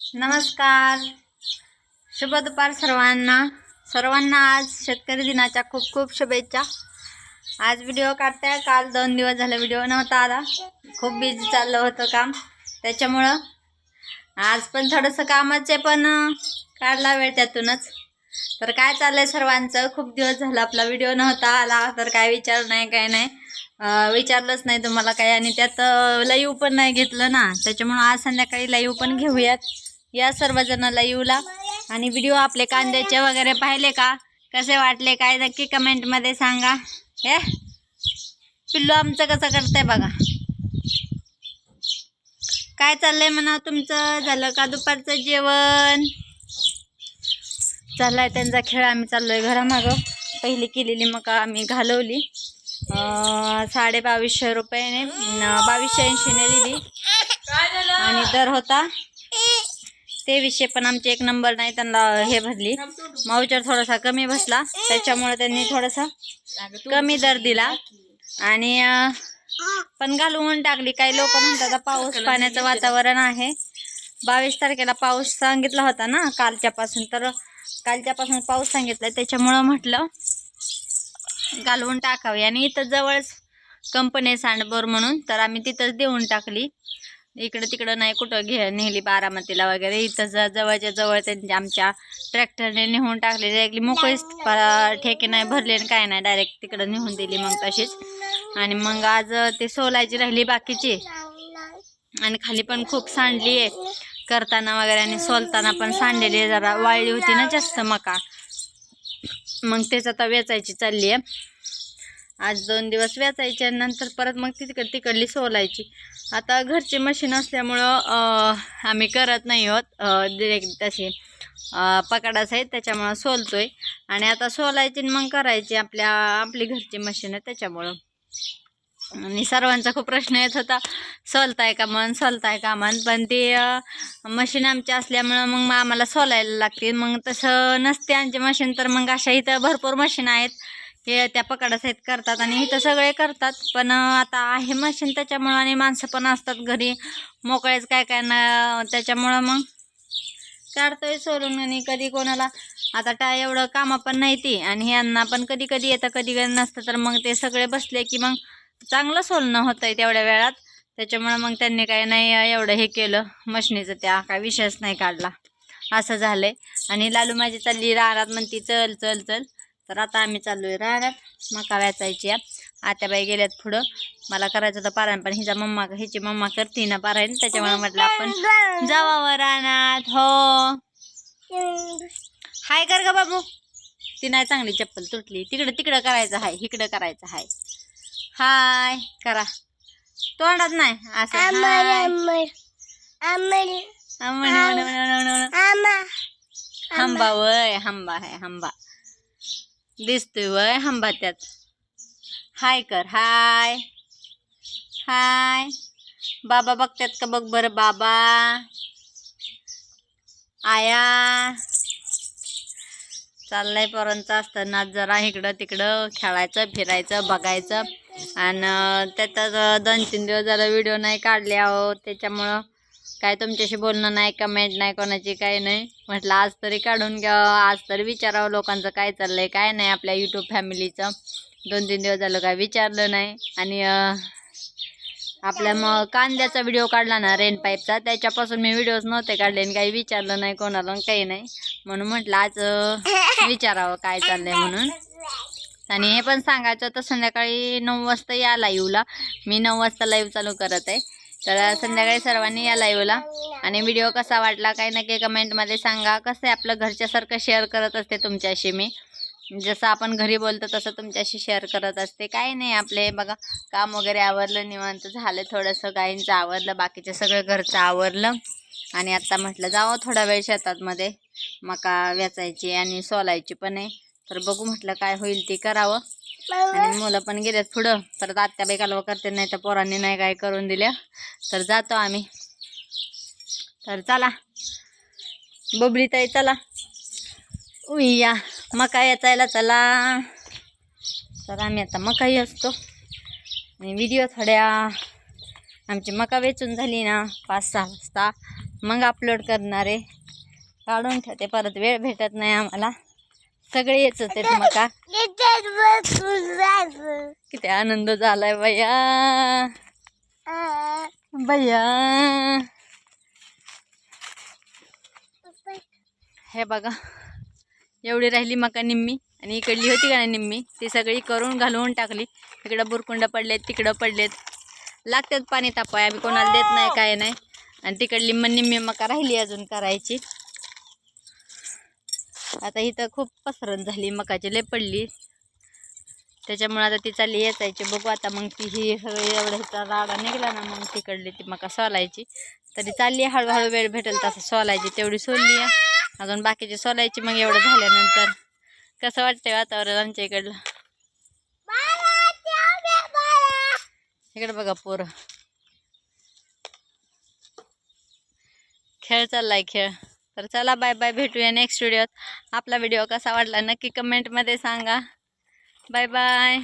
नमस्कार. शुभ दुपार सर्वांना. सर्वांना आज शेतकरी दिनाच्या खूप खूप शुभेच्छा. आज व्हिडिओ काढताय. काल दोन दिवस झाले व्हिडिओ नव्हता आला. खूप बिझी चाललं होतं काम. त्याच्यामुळं आज पण थोडंसं कामाचे पण काढला वेळ त्यातूनच. तर काय चाललंय सर्वांचं? खूप दिवस झाला आपला व्हिडिओ नव्हता आला. तर काय विचार नाही काय नाही. विचारलंच नाही तुम्हाला काय आणि त्यात लाईव्ह पण नाही घेतलं ना. त्याच्यामुळं आज संध्याकाळी लाईव्ह पण घेऊयात. या सर्वजणाला येऊला. आणि व्हिडिओ आपले कांद्याचे वगैरे पाहिले का? कसे वाटले काय? नक्की कमेंटमध्ये सांगा. हे? पिल्लू आमचं कसं करतंय बघा. काय चाललंय म्हणा तुमचं? झालं का दुपारचं जेवण? चाललाय त्यांचा खेळ आम्ही चाललोय घरामागं. पहिली केलेली मका आम्ही घालवली. साडे बावीसशे रुपयाने बावीसशे ऐंशीने दिली. आणि दर होता तेवीसशे पण आमचे एक नंबर नाही त्यांना हे भरली. माऊचर थोडासा कमी बसला त्याच्यामुळे त्यांनी थोडासा कमी दर दिला. आणि पण घालवून टाकली. काही लोक म्हणतात आता पाऊस पाण्याचं वातावरण आहे. बावीस तारखेला पाऊस सांगितला होता ना कालच्यापासून. तर कालच्यापासून पाऊस सांगितला त्याच्यामुळं म्हटलं घालवून टाकावी. आणि इथं जवळच कंपनी आहे सांडबोर म्हणून. तर आम्ही तिथंच देऊन टाकली. इकडं तिकडं नाही कुठं घे नेली बारामतीला वगैरे. इथं ज जवळच्या जवळ त्यांच्या आमच्या ट्रॅक्टरने नेहून टाकली डायरेक्टली मोकळीच ठेके नाही भरले आणि काय नाही. डायरेक्ट तिकडं नेहून दिली मग तशीच. आणि मग आज ते सोलायची राहिली बाकीची. आणि खाली पण खूप सांडली आहे. करताना वगैरे आणि सोलताना पण सांडलेली आहे. जरा वाळली होती ना जास्त मका. मग तेच आता वेचायची चालली आहे. आज दोन दिवस वेचायची आणि नंतर परत मग ती तिकड तिकडली सोलायची. आता घरची मशीन असल्यामुळं आम्ही करत नाही होत. डिरेक्ट तशी पकडाच आहे त्याच्यामुळं सोलतोय. आणि आता सोलायची आणि मग करायची आपल्या आपली घरची मशीन आहे त्याच्यामुळं. आणि सर्वांचा खूप प्रश्न येत होता सोलताय का मन सोलताय का मन पण ती मशीन आमची असल्यामुळं मग मग आम्हाला सोलायला लागते मग तसं नसते आमची मशीन तर मग अशा इथं भरपूर मशीन आहेत. हे त्या पकडासहित करतात आणि इथं सगळे करतात. पण आता आहे मशीन त्याच्यामुळं आणि माणसं पण असतात घरी. मोकळेच काय काय ना त्याच्यामुळं मग काढतोय सोलून आणि कधी कोणाला आता टाय एवढं कामं पण नाही ती. आणि यांना पण कधी कधी येतं कधी कधी नसतं तर मग ते सगळे बसले की मग चांगलं सोलणं होतं आहे तेवढ्या वेळात. त्याच्यामुळं मग त्यांनी काही नाही एवढं हे केलं. मशनीचं त्या काय विषयच नाही काढला. असं झालंय. आणि लालू माझी चालली रानात म्हणती चल चल चल. तर आता आम्ही चाललोय रानात. मका वेचायची आहे. आत्याबाई गेल्यात पुढं. मला करायचं होतं पारायण पण हिचा मम्मा हिची मम्मा करते ना पारायण त्याच्यामुळे म्हटलं आपण जावावं रानात. हो. हाय कर ग बाबू. ती नाही चांगली चप्पल तुटली. तिकडं तिकडं करायचं हाय इकडं करायचं हाय. हाय करा. तोंडात नाही. असं. आंबा, वय हंबा आहे हंबा. दिसतोय वय हंबा त्यात हाय कर हाय. हाय. बाबा बघतात का बघ बरं बाबा. आया. चाललंय पोरांचं असतं जरा इकडं तिकडं खेळायचं फिरायचं बघायचं. आणि त्यात दोन तीन दिवस जरा व्हिडिओ नाही काढले आहो त्याच्यामुळं काय तुमच्याशी बोलणं नाही कमेंट नाही कोणाची काही नाही. म्हटलं आज तरी काढून घ्यावं आज तरी विचारावं लोकांचं काय चाललंय काय नाही आपल्या यूट्यूब फॅमिलीचं दोन तीन दिवस झालं काय विचारलं नाही. आणि आपल्या मग कांद्याचा व्हिडिओ काढला ना रेन पाईपचा त्याच्यापासून मी व्हिडिओज नव्हते काढले आणि काही विचारलं नाही कोणाला काही नाही. म्हणून म्हटलं आज विचारावं काय चाललंय म्हणून. आणि हे पण सांगायचं तर संध्याकाळी नऊ वाजता या लाईव्हला मी नऊ वाजता लाईव्ह चालू करत आहे. तर संध्याकाळी सर्वांनी या लाईव्हला आणि व्हिडिओ कसा वाटला काही नक्की कमेंटमध्ये सांगा. कसं आहे आपलं घरच्यासारखं शेअर करत असते तुमच्याशी मी. जसं आपण घरी बोलतो तसं तुमच्याशी शेअर करत असते. काही नाही आपले बघा काम वगैरे आवरलं निवांत झालं थोडंसं गाईंचं आवरलं बाकीचं सगळं घरचं आवरलं. आणि आत्ता म्हटलं जावं थोडा वेळ शेतातमध्ये मका वेचायची आणि सोलायची पण आहे. तर बघू म्हटलं काय होईल ते करावं. आणि मुलं पण गेलेत पुढं. परत आत्याबाई कालवा करते नाही तर पोरांनी नाही काय करून दिल्या. तर जातो आम्ही. तर चला. बबली ताई चला. उया मका याचायला चला. तर आम्ही आता मकाही असतो. आणि व्हिडिओ थोड्या. आमची मका वेचून झाली ना पाच सहा वाजता. मग अपलोड करणार आहे. काढून ठेवते परत वेळ भेटत नाही आम्हाला. सगळे येत होते मका. किती आनंद झालाय बया बया हे बघा एवढी राहिली मका निम्मी. आणि इकडली होती का नाही निम्मी? ती सगळी करून घालवून टाकली. इकडं बुरकुंड पडलेत तिकडं पडलेत. लागतात पाणी तापाय आम्ही कोणाला देत नाही काय नाही. आणि तिकडली मग निम्मी मका राहिली अजून करायची. आता इथं खूप पसरण झाली मकाची लय पडली. त्याच्यामुळे आता ती चालली याचायची बघू आता मग ती ही सगळी एवढं हिचा राडा निघला ना मग तिकडली ती मका सोलायची. तरी चालली आहे हळूहळू वेळ भेटेल तसं सोलायची. तेवढी सोलली आहे. अजून बाकीची सोलायची मग एवढं झाल्यानंतर. कसं वाटतंय वातावरण आमच्या इकडलं? इकडे बघा पोरं. खेळ चाललाय खेळ. तर चला बाय बाय भेटूया नेक्स्ट व्हिडिओत आपला व्हिडिओ कसा वाटला नक्की कमेंटमध्ये सांगा. Bye bye